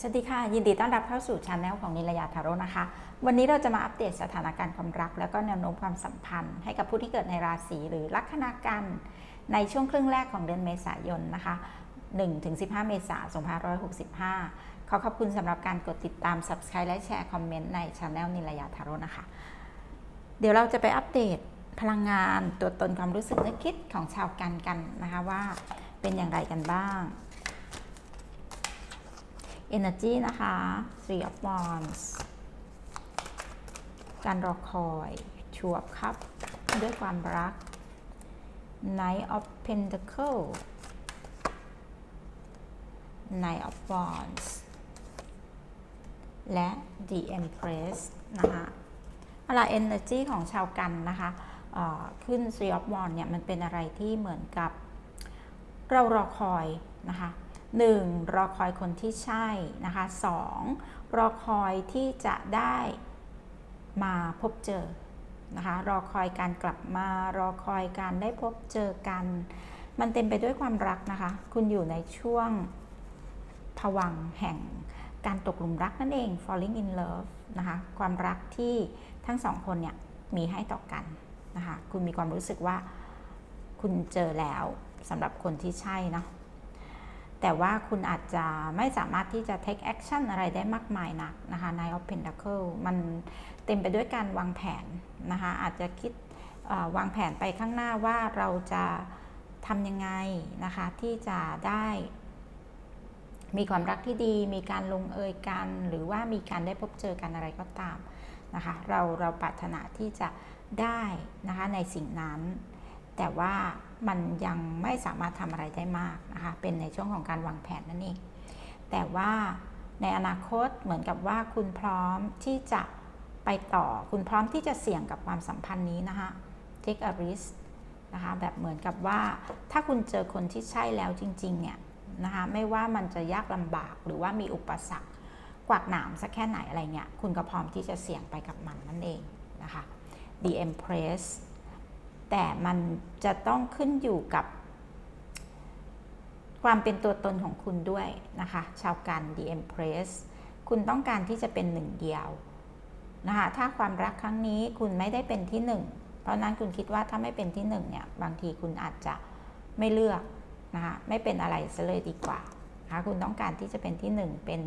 สวัสดีค่ะ ยินดีต้อนรับเข้าสู่ช anel ของนิลยาทาโร่นะคะ วันนี้เราจะมาอัปเดตสถานการณ์ความรัก แล้วก็แนวโน้มความสัมพันธ์ ให้กับผู้ที่เกิดในราศีหรือลัคนากันในช่วงครึ่งแรกของเดือนเมษายนนะคะ1-15 เมษายน2565 ขอขอบคุณสำหรับการกดติดตาม Subscribe และแชร์คอมเมนต์ในช anel นิลยาทาโร่นะคะ เดี๋ยวเราจะไปอัปเดตพลังงานตัวตนความรู้สึกนึกคิดของชาวกันกันนะคะว่าเป็นอย่างไรกันบ้าง Energy นะคะ Three of Wands การรอคอยชัวบครับ ด้วยความรัก Knight of Pentacle Knight of Wands และ The Empress นะคะอะไร Energy ของชาวกันนะคะขึ้น Three of Wands เนี่ย มันเป็นอะไรที่เหมือนกับเรารอคอยนะคะ 1. รอคอยคนที่ใช่นะคะ 2. รอคอยที่จะได้มาพบเจอนะคะรอคอยการกลับมารอคอยการได้พบเจอกัน มันเต็มไปด้วยความรักนะคะ คุณอยู่ในช่วงผวังแห่งการตกหลุมรักนั่นเอง falling in love นะคะความรักที่ทั้งสองคนเนี่ยมีให้ต่อกันนะคะคุณมีความรู้สึกว่าคุณเจอแล้วสำหรับคนที่ใช่เนาะ แต่ว่าคุณอาจจะไม่สามารถที่จะ take action อะไรได้มากมายนักนะคะ Nine of Pentacle มันเต็มไปด้วยการวางแผนนะคะอาจจะคิดวางแผนไปข้างหน้าว่าเราจะทำยังไงนะคะที่จะได้ มีความรักที่ดี มีการลงเอยกัน หรือว่ามีการได้พบเจอกันอะไรก็ตามนะคะเราเราปรารถนาที่จะได้นะคะในสิ่งนั้น แต่ว่ามันยังไม่สามารถทำอะไรได้มากนะคะ เป็นในช่วงของการวางแผนนั่นเอง แต่ว่าในอนาคตเหมือนกับว่าคุณพร้อมที่จะไปต่อ คุณพร้อมที่จะเสี่ยงกับความสัมพันธ์นี้นะคะ take a risk นะคะ แบบเหมือนกับว่าถ้าคุณเจอคนที่ใช่แล้วจริง ๆ เนี่ยนะคะ ไม่ว่ามันจะยากลำบากหรือว่ามีอุปสรรคกวักหนามสักแค่ไหนอะไรเงี้ย คุณก็พร้อมที่จะเสี่ยงไปกับมันนั่นเองนะคะ The Empress แต่มันจะต้องขึ้นอยู่กับความเป็นตัวตนของคุณด้วยนะคะ ชาวกัน The Empress คุณต้องการที่จะเป็นหนึ่งเดียวนะคะถ้าความรักครั้งนี้คุณไม่ได้เป็นที่หนึ่งเพราะนั้นคุณคิดว่าถ้าไม่เป็นที่หนึ่งเนี่ยบางทีคุณอาจจะไม่เลือกนะคะไม่เป็นอะไรซะเลยดีกว่านะคะคุณต้องการที่จะเป็นที่หนึ่งเป็น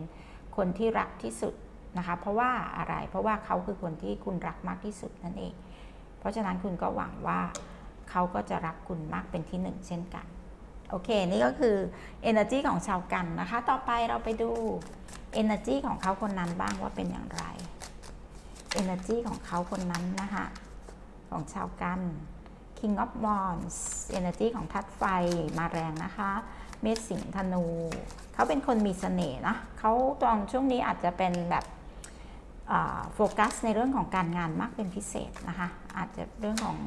คนที่รักที่สุดนะคะเพราะว่าอะไรเพราะว่าเขาคือคนที่คุณรักมากที่สุดนั่นเอง เพราะฉะนั้นคุณก็หวังว่าเขาก็จะรักคุณมากเป็นที่หนึ่งเช่นกัน โอเค นี่ก็คือ energy ของชาวกันนะคะ ต่อไปเราไปดู energy ของเขาคนนั้นบ้างว่าเป็นอย่างไร energy ของเขาคนนั้นนะคะของชาวกัน King of Wands energy ของทัดไฟมาแรงนะคะ เมษสิงห์ธนู เขาเป็นคนมีเสน่ห์นะเขาตอนช่วงนี้อาจจะเป็นแบบ โฟกัสในเรื่องของการงานมากเป็นพิเศษนะคะ อาจจะเรื่องของ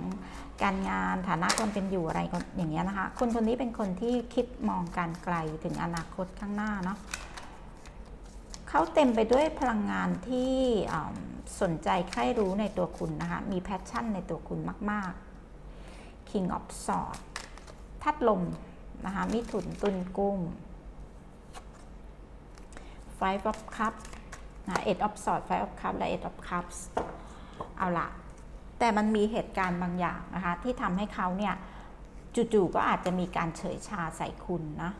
การงานฐานะคนเป็นอยู่อะไรอย่างเงี้ยนะคะ คนคนนี้เป็นคนที่คิดมองการไกลถึงอนาคตข้างหน้าเนาะเขาเต็มไปด้วยพลังงานที่สนใจใคร่รู้ในตัวคุณนะคะ มีแพชชั่นในตัวคุณมาก ๆ King of Swords ทัดลมนะคะมิถุนตุนกุ้ง Five of Cups นะ Eight of Swords Five of Cups และ Eight of Cups เอาละแต่มันมีเหตุการณ์บางอย่างนะคะ ที่ทำให้เขาเนี่ยจู่ๆก็อาจจะมีการเฉยชาใส่คุณนะ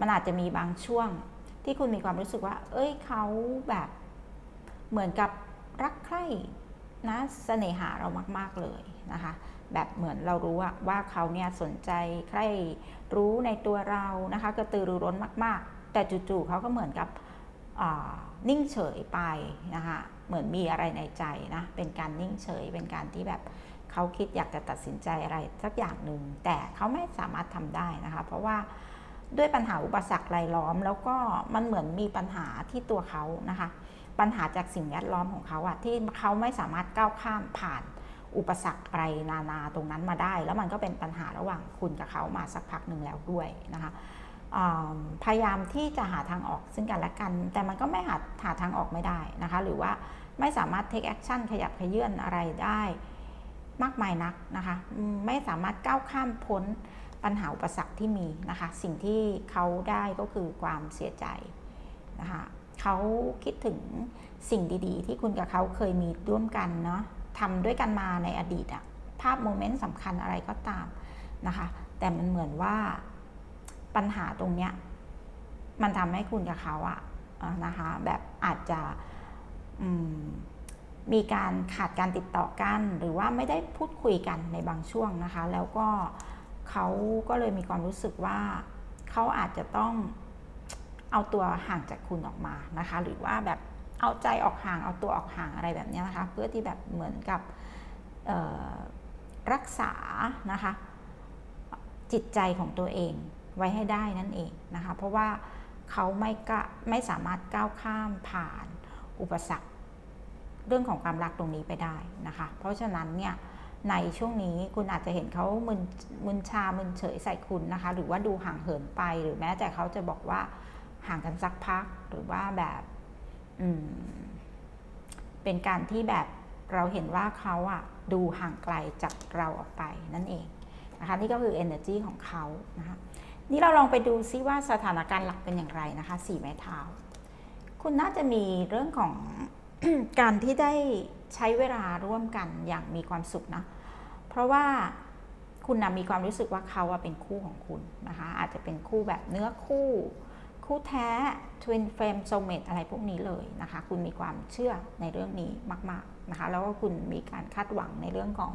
มันอาจจะมีบางช่วงที่คุณมีความรู้สึกว่า เอ้ยเขาแบบเหมือนกับรักใคร่นะเสน่หาเรามาก ๆ เลยนะคะ แบบเหมือนเรารู้ว่าเขาเนี่ยสนใจใคร่รู้ในตัวเรานะคะกระตือรือร้นมาก ๆ แต่จู่ๆเขาก็เหมือนกับ นิ่งเฉยไปนะคะเหมือนมีอะไรในใจนะเป็นการนิ่งเฉยเป็นการที่แบบเขาคิดอยากจะตัดสินใจอะไรสักอย่างหนึ่งแต่เขาไม่สามารถทำได้นะคะ เพราะว่าด้วยปัญหาอุปสรรครายล้อม แล้วก็มันเหมือนมีปัญหาที่ตัวเขานะคะ ปัญหาจากสิ่งแวดล้อมของเขาอะที่เขาไม่สามารถก้าวข้ามผ่านอุปสรรคอะไรนานาตรงนั้นมาได้ แล้วมันก็เป็นปัญหาระหว่างคุณกับเขามาสักพักหนึ่งแล้วด้วยนะคะ พยายามที่จะหาทางออกซึ่งกันและกัน แต่มันก็ไม่หาหาทางออกไม่ได้นะคะ หรือว่าไม่สามารถ take action ขยับขยื่นอะไรได้มากมายนักนะคะ ไม่สามารถก้าวข้ามพ้นปัญหาอุปสรรคที่มีนะคะ สิ่งที่เขาได้ก็คือความเสียใจนะคะเขาคิดถึงสิ่งดีๆ ที่คุณกับเขาเคยมีร่วมกันเนาะทำด้วยกันมาในอดีตอะภาพโมเมนต์สำคัญอะไรก็ตามนะคะ แต่มันเหมือนว่า ปัญหาตรงเนี้ยมันทำให้คุณกับเขาอะนะคะแบบอาจจะมมีการขาดการติดต่อกัน หรือว่าไม่ได้พูดคุยกันในบางช่วงนะคะ แล้วก็เขาก็เลยมีความรู้สึกว่าเขาอาจจะต้องเอาตัวห่างจากคุณออกมานะคะ หรือว่าแบบเอาใจออกห่างเอาตัวออกห่างอะไรแบบนี้นะคะ เพื่อที่แบบเหมือนกับรักษานะคะ จิตใจของตัวเอง ไว้ให้ได้นั่นเองนะคะ เพราะว่าเขาไม่กะไม่สามารถก้าวข้ามผ่านอุปสรรค เรื่องของความรักตรงนี้ไปได้นะคะ เพราะฉะนั้นเนี่ยในช่วงนี้คุณอาจจะเห็นเขามึนมึนชา มึนเฉยใส่คุณนะคะ หรือว่าดูห่างเหินไป หรือแม้แต่เขาจะบอกว่าห่างกันสักพัก หรือว่าแบบเป็นการที่แบบเราเห็นว่าเขาอะดูห่างไกลจากเราออกไปนั่นเองนะคะ นี่ก็คือ energy ของเขานะคะ นี่เราลองไปดูซิว่าสถานการณ์หลักเป็นอย่างไรนะคะสี่ไม้เท้า คุณน่าจะมีเรื่องของการที่ได้ใช้เวลาร่วมกันอย่างมีความสุขนะ เพราะว่าคุณนะมีความรู้สึกว่าเขาเป็นคู่ของคุณนะคะ อาจจะเป็นคู่แบบเนื้อคู่ คู่แท้ twin flame soulmate อะไรพวกนี้เลยนะคะ คุณมีความเชื่อในเรื่องนี้มาก ๆนะคะ แล้วก็คุณมีการคาดหวังในเรื่องของ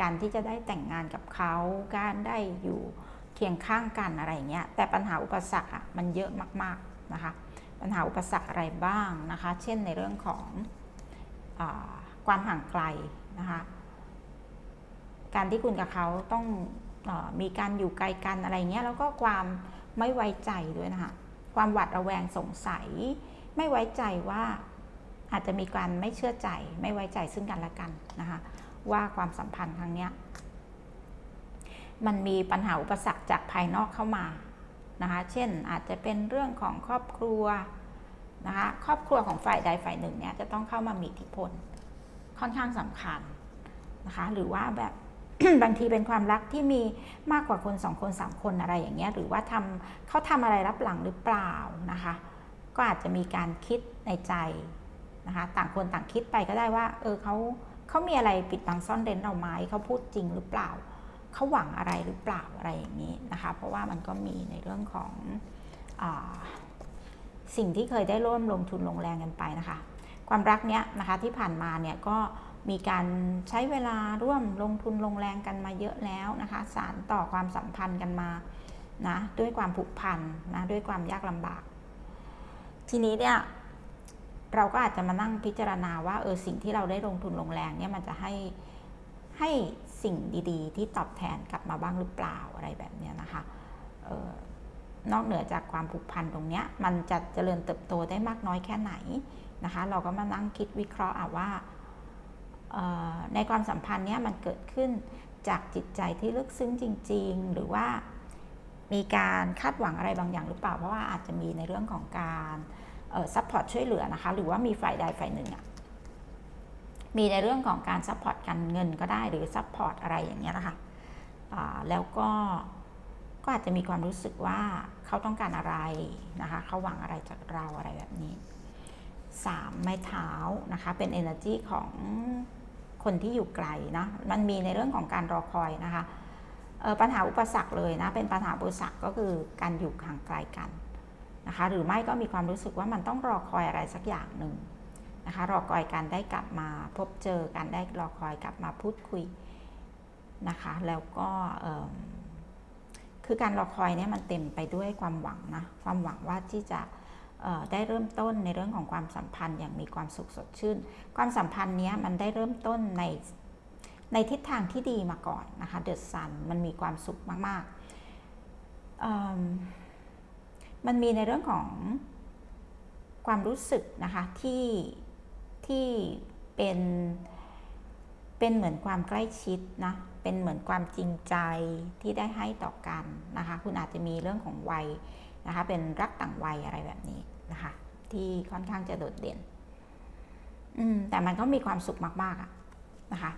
การที่จะได้แต่งงานกับเขา การได้อยู่ เคียงข้างกันอะไรเงี้ย แต่ปัญหาอุปสรรคอะมันเยอะมากๆนะคะ ปัญหาอุปสรรคอะไรบ้างนะคะ เช่นในเรื่องของอความห่างไกลนะคะ การที่คุณกับเขาต้องอมีการอยู่ไกลกันอะไรเงี้ย แล้วก็ความไม่ไว้ใจด้วยนะคะ ความหวาดระแวงสงสัย ไม่ไว้ใจว่าอาจจะมีการไม่เชื่อใจ ไม่ไว้ใจซึ่งกันและกันนะคะ ว่าความสัมพันธ์ครั้งเนี้ย มันมีปัญหาอุปสรรคจากภายนอกเข้ามานะคะ เช่นอาจจะเป็นเรื่องของครอบครัวนะคะครอบครัวของฝ่ายใดฝ่ายหนึ่งเนี่ยจะต้องเข้ามามีอิทธิพลค่อนข้างสำคัญนะคะหรือว่าแบบบางทีเป็นความรักที่มีมากกว่าคนสองคนสามคนอะไรอย่างเงี้ยหรือว่าทำเขาทำอะไรรับหลังหรือเปล่านะคะ ก็อาจจะมีการคิดในใจนะคะต่างคนต่างคิดไปก็ได้ว่าเออเขาเขามีอะไรปิดบังซ่อนเร้นเราไหมเขาพูดจริงหรือเปล่า เขาหวังอะไรหรือเปล่าอะไรอย่างนี้นะคะ เพราะว่ามันก็มีในเรื่องของอสิ่งที่เคยได้ร่วมลงทุนลงแรงกันไปนะคะ ความรักเนี้ยนะคะที่ผ่านมาเนี่ยก็มีการใช้เวลาร่วมลงทุนลงแรงกันมาเยอะแล้วนะคะ สารต่อความสัมพันธ์กันมานะด้วยความผูกพันนะด้วยความยากลำบาก ทีนี้เนี่ยเราก็อาจจะมานั่งพิจารณาว่าเออสิ่งที่เราได้ลงทุนลงแรงเนี่ยมันจะให้ให้ สิ่งดีๆ ที่ตอบแทนกลับมาบ้างหรือเปล่าอะไรแบบเนี้ยนะคะออนอกเหนือจากความผูกพันตรงเนี้ยมันจะเจริญเติบโตได้มากน้อยแค่ไหนนะคะ เราก็มานั่งคิดวิเคราะห์ว่าออในความสัมพันธ์เนี้ยมันเกิดขึ้นจากจิตใจที่ลึกซึ้งจริง ๆ หรือว่ามีการคาดหวังอะไรบางอย่างหรือเปล่า เพราะว่าอาจจะมีในเรื่องของการซัพพอร์ตช่วยเหลือนะคะ หรือว่ามีฝ่ายใดฝ่ายหนึ่งอะ มีในเรื่องของการซัพพอร์ตการเงินก็ได้หรือซัพพอร์ตอะไรอย่างเงี้ยนะคะแล้วก็ก็อาจจะมีความรู้สึกว่าเขาต้องการอะไรนะคะเขาหวังอะไรจากเราอะไรแบบนี้3ไม้เท้านะคะเป็น energy ของคนที่อยู่ไกลนะมันมีในเรื่องของการรอคอยนะคะปัญหาอุปสรรคเลยนะเป็นปัญหาอุปสรรคก็คือการอยู่ห่างไกลกันนะคะหรือไม่ก็มีความรู้สึกว่ามันต้องรอคอยอะไรสักอย่างหนึ่ง นะคะรอคอยการได้กลับมาพบเจอการได้รอคอยกลับมาพูดคุยนะคะ แล้วก็คือการรอคอยเนี่ยมันเต็มไปด้วยความหวังนะความหวังว่าที่จะได้เริ่มต้นในเรื่องของความสัมพันธ์อย่างมีความสุขสดชื่น ความสัมพันธ์นี้มันได้เริ่มต้นในในทิศทางที่ดีมาก่อนนะคะเดอะซันมันมีความสุขมากๆมมันมีในเรื่องของความรู้สึกนะคะที่ ที่เป็นเป็นเหมือนความใกล้ชิดนะเป็นเหมือนความจริงใจที่ได้ให้ต่อกันนะคะ คุณอาจจะมีเรื่องของวัยนะคะ เป็นรักต่างวัยอะไรแบบนี้นะคะ ที่ค่อนข้างจะโดดเด่น อืมแต่มันก็มีความสุขมากๆอะนะคะ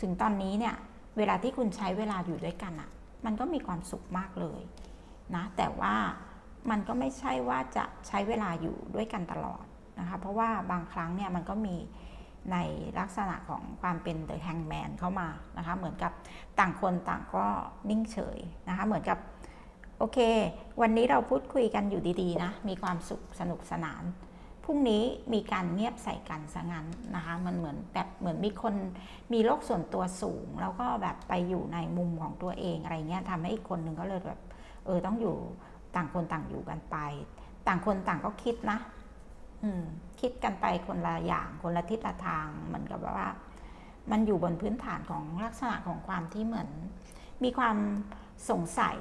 ถึงตอนนี้เนี่ย เวลาที่คุณใช้เวลาอยู่ด้วยกันอะมันก็มีความสุขมากเลยนะ แต่ว่ามันก็ไม่ใช่ว่าจะใช้เวลาอยู่ด้วยกันตลอด นะคะเพราะว่าบางครั้งเนี่ยมันก็มีในลักษณะของความเป็น the hangman เข้ามานะคะเหมือนกับต่างคนต่างก็นิ่งเฉยนะคะเหมือนกับโอเค วันนี้เราพูดคุยกันอยู่ดีๆนะมีความสุขสนุกสนานพรุ่งนี้มีการเงียบใส่กันซะงั้นนะคะมันเหมือนแบบเหมือนมีคนมีโลกส่วนตัวสูง แล้วก็แบบไปอยู่ในมุมของตัวเองอะไรเงี้ยทำให้อีกคนหนึ่งก็เลยแบบเออต้องอยู่ต่างคนต่างอยู่กันไป ต่างคนต่างก็คิดนะ คิดกันไปคนละอย่างคนละทิศละทางเหมือนกับว่า มันอยู่บนพื้นฐานของลักษณะของความที่เหมือน มีความสงสัย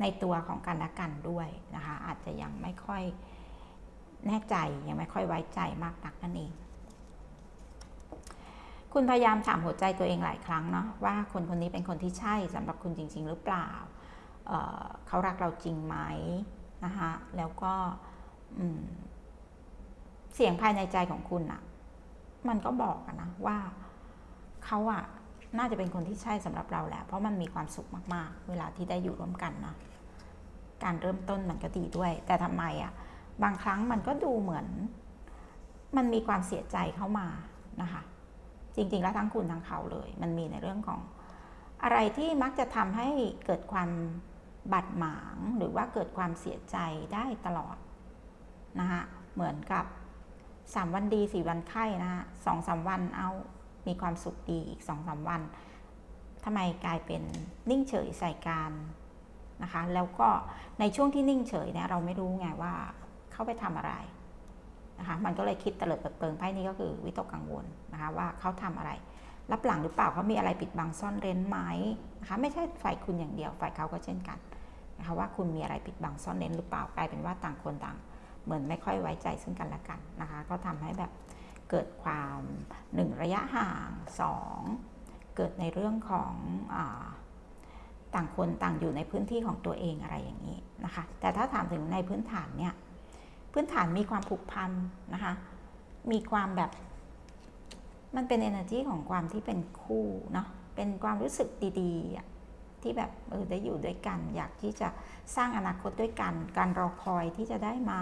ในตัวของกันและกันด้วยนะคะ อาจจะยังไม่ค่อยแน่ใจยังไม่ค่อยไว้ใจมากนักนั่นเอง คุณพยายามถามหัวใจตัวเองหลายครั้งเนาะว่าคนคนนี้เป็นคนที่ใช่สำหรับคุณจริง ๆ หรือเปล่าเเขารักเราจริงไหมนะคะแล้วก็ เสียงภายในใจของคุณอะมันก็บอกอะนะว่าเขาอะน่าจะเป็นคนที่ใช่สำหรับเราแหละ เพราะมันมีความสุขมากๆ เวลาที่ได้อยู่ร่วมกันนะ การเริ่มต้นมันก็ดีด้วย แต่ทำไมอะบางครั้งมันก็ดูเหมือน มันมีความเสียใจเข้ามานะคะ จริงๆแล้วทั้งคุณทั้งเขาเลย มันมีในเรื่องของอะไรที่มักจะทำให้เกิดความบาดหมางหรือว่าเกิดความเสียใจได้ตลอดนะคะเหมือนกับ สามวันดีสี่วันไข้นะคะสองสาวันเอามีความสุขดีอีกสองสาวันทำไมกลายเป็นนิ่งเฉยใส่การนะคะ แล้วก็ในช่วงที่นิ่งเฉยเนี่ยเราไม่รู้ไงว่าเขาไปทำอะไรนะคะมันก็เลยคิดเตลิดเปิดเปิงไพ่นี้ก็คือวิตกกังวลนะคะว่าเขาทำอะไรรับหลังหรือเปล่าเขามีอะไรปิดบังซ่อนเร้นไหมนะคะไม่ใช่ฝ่ายคุณอย่างเดียวฝ่ายเขาก็เช่นกันนะคะว่าคุณมีอะไรปิดบังซ่อนเร้นหรือเปล่ากลายเป็นว่าต่างคนต่าง เหมือนไม่ค่อยไว้ใจซึ่งกันและกันนะคะ ก็ทำให้แบบเกิดความหนึ่งระยะห่างสองเกิดในเรื่องของอต่างคนต่างอยู่ในพื้นที่ของตัวเองอะไรอย่างนี้นะคะ แต่ถ้าถามถึงในพื้นฐานเนี่ยพื้นฐานมีความผูกพันนะคะ มีความแบบมันเป็น energy ของความที่เป็นคู่เนาะเป็นความรู้สึกดีๆที่แบบเออได้อยู่ด้วยกัน อยากที่จะ สร้างอนาคตด้วยกัน การรอคอยที่จะได้มา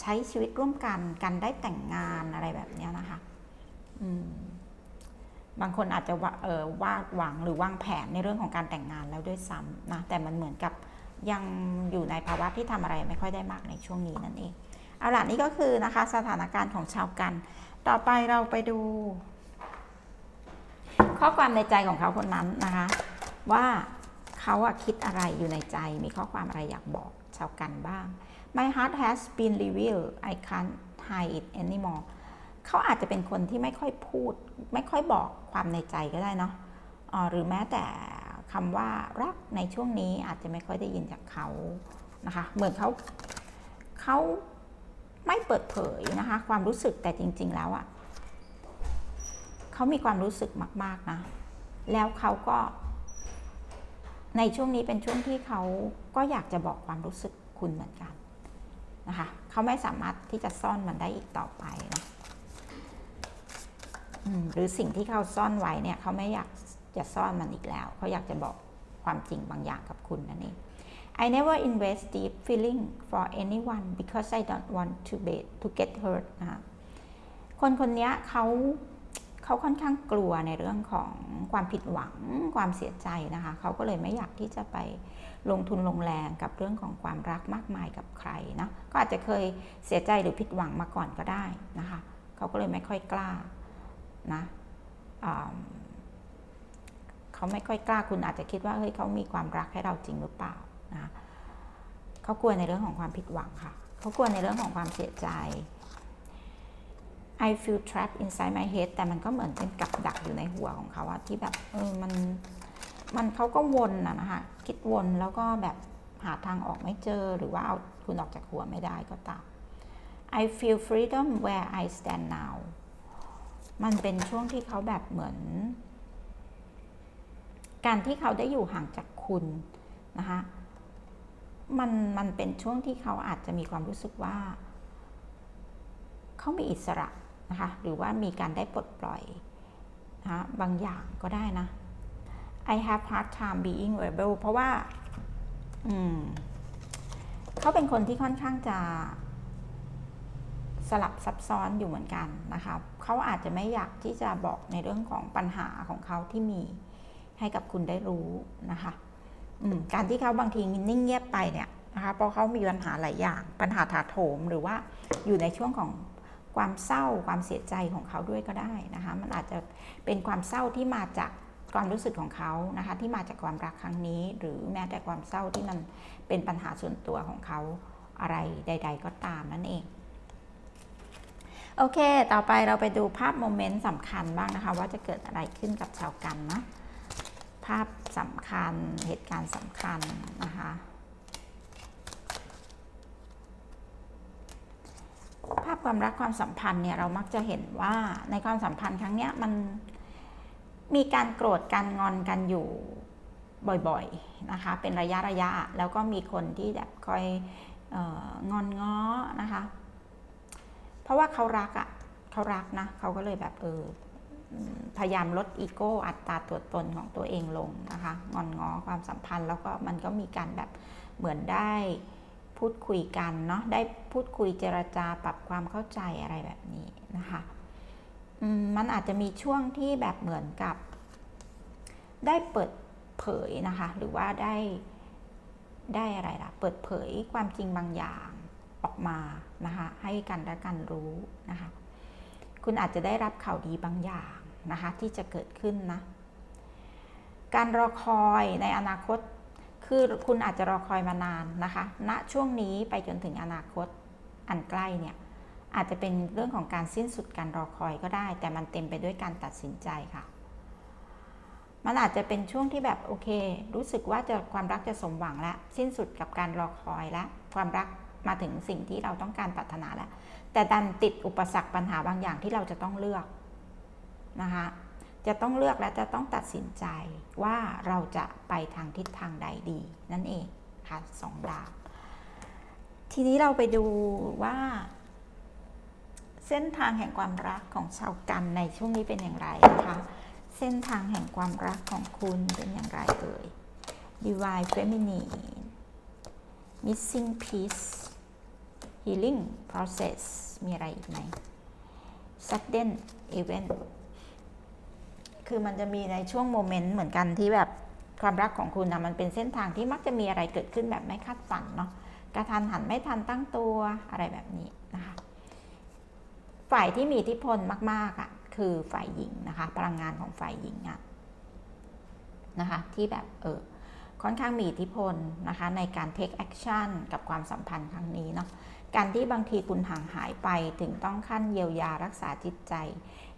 ใช้ชีวิตร่วมกันกันได้แต่งงานอะไรแบบนี้นะคะบางคนอาจจะวาดหวังหรือวางแผนในเรื่องของการแต่งงานแล้วด้วยซ้ำนะแต่มันเหมือนกับยังอยู่ในภาวะที่ทำอะไรไม่ค่อยได้มากในช่วงนี้นั่นเองเอาล่ะนี่ก็คือนะคะสถานการณ์ของชาวกัน ต่อไปเราไปดู ข้อความในใจของเขาคนนั้นนะคะ ว่า เขาอะคิดอะไรอยู่ในใจ มีข้อความอะไรอยากบอกชาวกันบ้าง My heart has been revealed I can't hide it anymore เขาอาจจะเป็นคนที่ไม่ค่อยพูด ไม่ค่อยบอกความในใจก็ได้เนาะหรือแม้แต่คำว่ารักในช่วงนี้อาจจะไม่ค่อยได้ยินจากเขานะคะ เหมือนเขาเขาไม่เปิดเผยนะคะ ความรู้สึกแต่จริง ๆ แล้วอะ่ะเขามีความรู้สึกมาก ๆ นะ แล้วเขาก็ ในช่วงนี้เป็นช่วงที่เขาก็อยากจะบอกความรู้สึกคุณเหมือนกันนะคะเขาไม่สามารถที่จะซ่อนมันได้อีกต่อไปนะหรือสิ่งที่เขาซ่อนไว้เนี่ยเขาไม่อยากจะซ่อนมันอีกแล้ว เขาอยากจะบอกความจริงบางอย่างกับคุณนั่นเอง I never invest deep feeling for anyone because I don't want to be to get hurt นะคนคนนี้เขา เขาค่อนข้างกลัวในเรื่องของความผิดหวังความเสียใจนะคะ เขาก็เลยไม่อยากที่จะไปลงทุนลงแรงกับเรื่องของความรักมากมายกับใครนะก็อาจจะเคยเสียใจหรือผิดหวังมาก่อนก็ได้นะคะ เขาก็เลยไม่ค่อยกล้านะเขาไม่ค่อยกล้าคุณอาจจะคิดว่าเฮ้ยเขามีความรักให้เราจริงหรือเปล่านะเขากลัวในเรื่องของความผิดหวังค่ะ เขากลัวในเรื่องของความเสียใจ I feel trapped inside my head แต่มันก็เหมือนเป็นกับดักอยู่ในหัวของเขาอะที่แบบเออมันมันเขาก็วนอะนะคะคิดวนแล้วก็แบบหาทางออกไม่เจอหรือว่าเอาคุณออกจากหัวไม่ได้ก็ตาม I feel freedom where I stand now มันเป็นช่วงที่เขาแบบเหมือน การที่เขาได้อยู่ห่างจากคุณนะคะมันมันเป็นช่วงที่เขาอาจจะมีความรู้สึกว่า เขามีอิสระ นะคะหรือว่ามีการได้ปลดปล่อยนะบางอย่างก็ได้นะ I have hard time being rebel เพราะว่าเขาเป็นคนที่ค่อนข้างจะสลับซับซ้อนอยู่เหมือนกันนะคะเขาอาจจะไม่อยากที่จะบอกในเรื่องของปัญหาของเขาที่มีให้กับคุณได้รู้นะคะการที่เขาบางทีนิ่งเงียบไปเนี่ยนะคะเพราะเขามีปัญหาหลายอย่าง ปัญหาถาโถมหรือว่าอยู่ในช่วงของ ความเศร้าความเสียใจของเขาด้วยก็ได้นะคะ มันอาจจะเป็นความเศร้าที่มาจากความรู้สึกของเขานะคะที่มาจากความรักครั้งนี้ หรือแม้แต่ความเศร้าที่มันเป็นปัญหาส่วนตัวของเขาอะไรใด ๆ ก็ตามนั่นเอง โอเค ต่อไปเราไปดูภาพโมเมนต์สำคัญบ้างนะคะ ว่าจะเกิดอะไรขึ้นกับชาวกันนะภาพสำคัญเหตุการณ์สำคัญนะคะ ภาพ ความรักความสัมพันธ์เนี่ยเรามักจะเห็นว่าในความสัมพันธ์ครั้งเนี้ยมันมีการโกรธกันงอนกันอยู่บ่อยๆนะคะ เป็นระยะระยะแล้วก็มีคนที่แบบคอยอองอนง้อนะคะ เพราะว่าเขารักอะ่ะเขารักนะเขาก็เลยแบบเออพยายามลดอีโก้อัตราตัวตนของตัวเองลงนะคะ งอนง้อความสัมพันธ์แล้วก็มันก็มีการแบบเหมือนได้ พูดคุยกันเนาะได้พูดคุยเจรจาปรับความเข้าใจอะไรแบบนี้นะคะมมันอาจจะมีช่วงที่แบบเหมือนกับ ได้เปิดเผยนะคะ หรือว่าได้ได้อะไรล่ะ เปิดเผยความจริงบางอย่างออกมานะคะ ให้กันและกันรู้นะคะ คุณอาจจะได้รับข่าวดีบางอย่างนะคะ ที่จะเกิดขึ้นนะ การรอคอยในอนาคต คือคุณอาจจะรอคอยมานานนะคะ ณ ช่วงนี้ไปจนถึงอนาคตอันใกล้เนี่ย อาจจะเป็นเรื่องของการสิ้นสุดการรอคอยก็ได้ แต่มันเต็มไปด้วยการตัดสินใจค่ะ มันอาจจะเป็นช่วงที่แบบโอเค รู้สึกว่าจะความรักจะสมหวังแล้วสิ้นสุดกับการรอคอยแล้วความรักมาถึงสิ่งที่เราต้องการปรารถนาแล้ว แต่ดันติดอุปสรรคปัญหาบางอย่างที่เราจะต้องเลือกนะคะ จะต้องเลือกและจะต้องตัดสินใจว่าเราจะไปทางทิศทางใดดี นั่นเองค่ะสองดาวทีนี้เราไปดูว่า เส้นทางแห่งความรักของชาวกันในช่วงนี้เป็นอย่างไรนะคะ เส้นทางแห่งความรักของคุณเป็นอย่างไรเอ่ย Divine Feminine Missing Piece Healing Process มีอะไรอีกไหม Sudden Event คือมันจะมีในช่วงโมเมนต์เหมือนกันที่แบบความรักของคุณนะมันเป็นเส้นทางที่มักจะมีอะไรเกิดขึ้นแบบไม่คาดฝันเนาะกระทันหันไม่ทันตั้งตัวอะไรแบบนี้นะคะ ฝ่ายที่มีอิทธิพลมากๆอะ่ะคือฝ่ายหญิงนะคะ พลังงานของฝ่ายหญิงอะนะคะ ที่แบบเออ ค่อนข้างมีอิทธิพลนะคะในการ take action กับความสัมพันธ์ครั้งนี้เนาะการที่บางทีคุณห่างหายไปถึงต้องขั้นเยียวยารักษาจิตใจ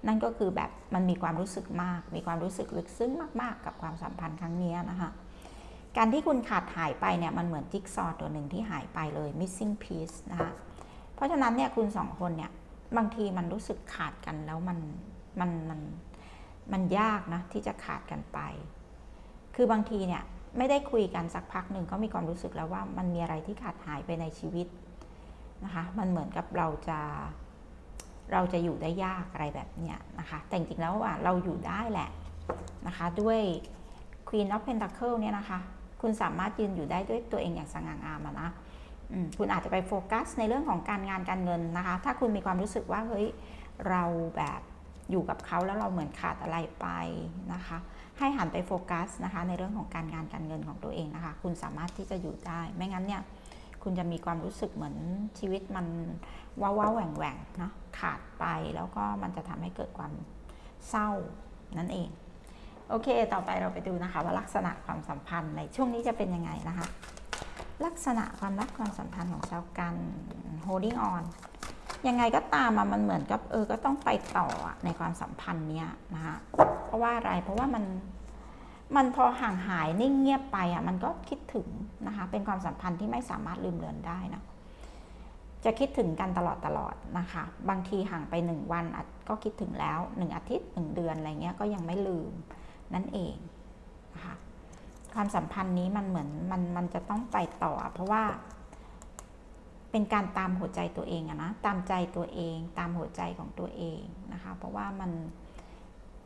นั่นก็คือแบบมันมีความรู้สึกมาก มีความรู้สึกลึกซึ้งมาก ๆ กับความสัมพันธ์ครั้งนี้นะคะการที่คุณขาดหายไปเนี่ยมันเหมือนจิ๊กซอว์ตัวหนึ่งที่หายไปเลย missing piece นะคะเพราะฉะนั้นเนี่ยคุณสองคนเนี่ยบางทีมันรู้สึกขาดกันแล้วมันมันมันมันยากนะที่จะขาดกันไป คือบางทีเนี่ย ไม่ได้คุยกันสักพักหนึ่งก็มีความรู้สึกแล้วว่ามันมีอะไรที่ขาดหายไปในชีวิตนะคะ มันเหมือนกับเราจะเราจะอยู่ได้ยากอะไรแบบเนี้ยนะคะ แต่จริงๆแล้วอะเราอยู่ได้แหละนะคะ ด้วย Queen of Pentacle เนี่ยนะคะ คุณสามารถยืนอยู่ได้ด้วยตัวเองอย่างสง่างามนะคุณอาจจะไปโฟกัสในเรื่องของการงานการเงินนะคะ ถ้าคุณมีความรู้สึกว่าเฮ้ยเราแบบ อยู่กับเขาแล้วเราเหมือนขาดอะไรไปนะคะ ให้หันไปโฟกัสนะคะ ในเรื่องของการงานการเงินของตัวเองนะคะ คุณสามารถที่จะอยู่ได้ ไม่งั้นเนี่ยคุณจะมีความรู้สึกเหมือนชีวิตมันว้าวแหว่งแหว่งนะขาดไปแล้วก็มันจะทำให้เกิดความเศร้านั่นเอง โอเค ต่อไปเราไปดูนะคะ ว่าลักษณะความสัมพันธ์ในช่วงนี้จะเป็นยังไงนะคะ ลักษณะความรักความสัมพันธ์ของชาวกัน holding on ยังไงก็ตามมันเหมือนกับเออก็ต้องไปต่อในความสัมพันธ์เนี้ยนะคะเพราะว่าอะไรเพราะว่ามันมันพอห่างหายนิ่งเงียบไปอะมันก็คิดถึงนะคะเป็นความสัมพันธ์ที่ไม่สามารถลืมเลือนได้นะจะคิดถึงกันตลอดตลอดนะคะ บางทีห่างไปหนึ่งวันอาจก็คิดถึงแล้วหนึ่งอาทิตย์หนึ่งเดือนอะไรเงี้ยก็ยังไม่ลืมนั่นเองนะคะความสัมพันธ์นี้มันเหมือนมันมันจะต้องไปต่อ เพราะว่า เป็นการตามหัวใจตัวเองอะนะตามใจตัวเองตามหัวใจของตัวเองนะคะ เพราะว่ามัน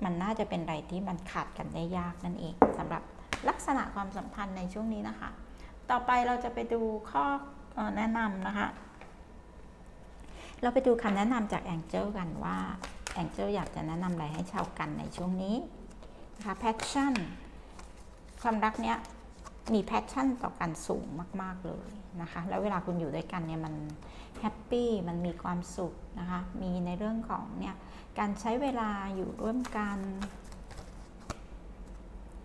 มันน่าจะเป็นอะไรที่มันขาดกันได้ยากนั่นเองสำหรับลักษณะความสัมพันธ์ในช่วงนี้นะคะ ต่อไปเราจะไปดูข้อแนะนำนะคะ เราไปดูคำแนะนำจากแองเจิลกันว่าแองเจิลอยากจะแนะนำอะไรให้ชาวกันในช่วงนี้นะคะ passion ความรักเนี้ย มี passion ต่อกันสูงมาก ๆ เลยนะคะ แล้วเวลาคุณอยู่ด้วยกันเนี่ยมันแฮปปี้ มันมีความสุขนะคะ มีในเรื่องของเนี่ยการใช้เวลาอยู่ร่วมกัน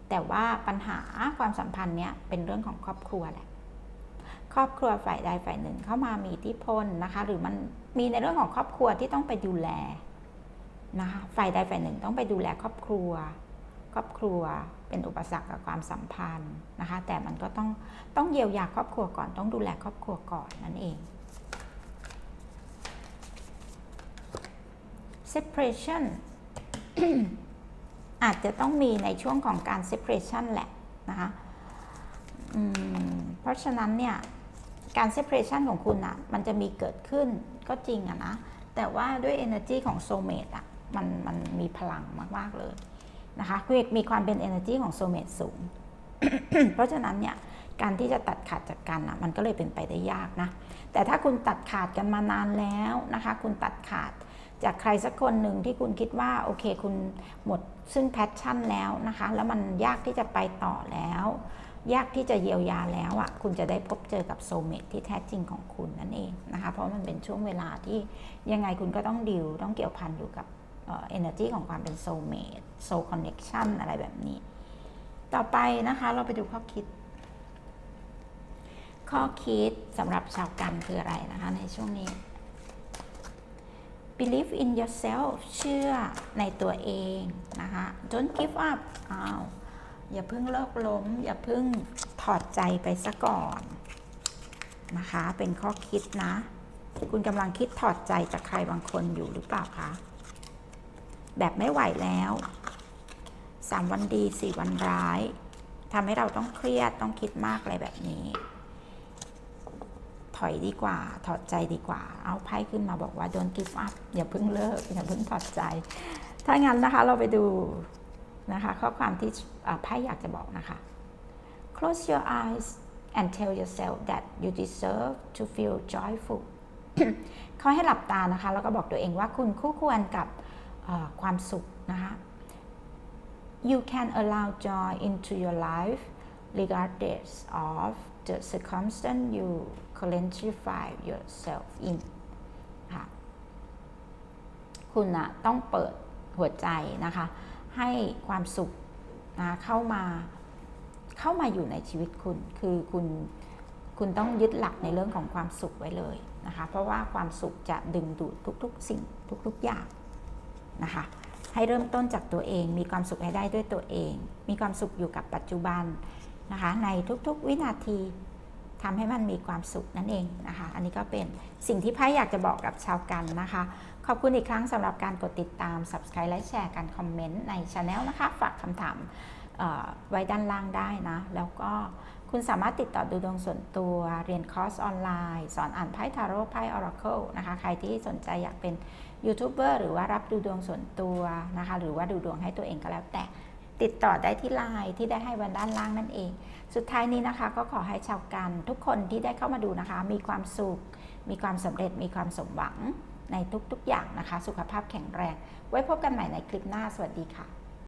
แต่ว่าปัญหาความสัมพันธ์เนี่ยเป็นเรื่องของครอบครัวแหละ ครอบครัวฝ่ายใดฝ่ายหนึ่งเข้ามามีอิทธิพลนะคะ หรือมันมีในเรื่องของครอบครัวที่ต้องไปดูแลนะคะ ฝ่ายใดฝ่ายหนึ่งต้องไปดูแลครอบครัว ครอบครัว เป็นอุปสรรคกับความสัมพันธ์นะคะ แต่มันก็ต้องต้องเยียวยาครอบครัวก่อนต้องดูแลครอบครัวก่อนนั่นเอง separation อาจจะต้องมีในช่วงของการ separation แหละนะคะเพราะฉะนั้นเนี่ยการ separation ของคุณอะมันจะมีเกิดขึ้นก็จริงอะนะ แต่ว่าด้วย energy ของ soulmate อะมันมันมีพลังมาก ๆ เลย นะคะคือมีความเป็น energy ของ soulmate สูง เพราะฉะนั้นเนี่ยการที่จะตัดขาดจากกันอะมันก็เลยเป็นไปได้ยากนะ แต่ถ้าคุณตัดขาดกันมานานแล้วนะคะ คุณตัดขาดจากใครสักคนหนึ่งที่คุณคิดว่าโอเคคุณหมดซึ่งแพชชั่นแล้วนะคะ แล้วมันยากที่จะไปต่อแล้ว ยากที่จะเยียวยาแล้วอะ่ะคุณจะได้พบเจอกับโซเมตที่แท้จริงของคุณนั่นเองนะคะ เพราะมันเป็นช่วงเวลาที่ยังไงคุณก็ต้องดิวต้องเกี่ยวพันอยู่กับ เอเนอร์จีของความเป็นโซเมตโซคอนเน็ชันอะไรแบบนี้ ต่อไปนะคะเราไปดูข้อคิด ข้อคิดสำหรับชาวกันคืออะไรนะคะในช่วงนี้ believe in yourself เชื่อในตัวเองนะคะ don't give up อ้าวอย่าเพิ่งเลิกล้ม อย่าเพิ่งถอดใจไปซะก่อนนะคะ เป็นข้อคิดนะ คุณกำลังคิดถอดใจจากใครบางคนอยู่หรือเปล่าคะ แบบไม่ไหวแล้วสามวันดีสี่วันร้ายทำให้เราต้องเครียดต้องคิดมากอะไรแบบนี้ ถอยดีกว่า ถอดใจดีกว่า เอาไพ่ขึ้นมาบอกว่า don't give up อย่าเพิ่งเลิก อย่าเพิ่งถอดใจ ถ้างั้นนะคะเราไปดูนะคะ ข้อความที่ไพ่อยากจะบอกนะคะ close your eyes and tell yourself that you deserve to feel joyful เขาให้หลับตานะคะ แล้วก็บอกตัวเองว่าคุณคู่ควรกับ ความสุขนะคะ you can allow joy into your life regardless of the circumstance you currently find yourself in ค่ะคุณนะต้องเปิดหัวใจนะคะ ให้ความสุขนะเข้ามาเข้ามาอยู่ในชีวิตคุณ คือคุณคุณต้องยึดหลักในเรื่องของความสุขไว้เลยนะคะ เพราะว่าความสุขจะดึงดูดทุกๆ สิ่งทุกๆอย่าง นะคะ ให้เริ่มต้นจากตัวเอง มีความสุขให้ได้ด้วยตัวเอง มีความสุขอยู่กับปัจจุบันนะคะ ในทุกๆวินาทีทำให้มันมีความสุขนั่นเองนะคะ อันนี้ก็เป็นสิ่งที่ไพ่อยากจะบอกกับชาวกันนะคะ ขอบคุณอีกครั้งสำหรับการกดติดตาม subscribe และแชร์การคอมเมนต์ในช anel นะคะ ฝากคำถามไว้ด้านล่างได้นะ แล้วก็ คุณสามารถติดต่อดูดวงส่วนตัว เรียนคอร์สออนไลน์ สอนอ่านไพ่ทาโร่ไพ่ออราเคิลนะคะ ใครที่สนใจอยากเป็นยูทูบเบอร์หรือว่ารับดูดวงส่วนตัวนะคะ หรือว่าดูดวงให้ตัวเองก็แล้วแต่ ติดต่อได้ที่ไลน์ที่ได้ให้วันด้านล่างนั่นเอง สุดท้ายนี้นะคะก็ขอให้ชาวกันทุกคนที่ได้เข้ามาดูนะคะ มีความสุข มีความสำเร็จ มีความสมหวังในทุกๆอย่างนะคะ สุขภาพแข็งแรง ไว้พบกันใหม่ในคลิปหน้า สวัสดีค่ะ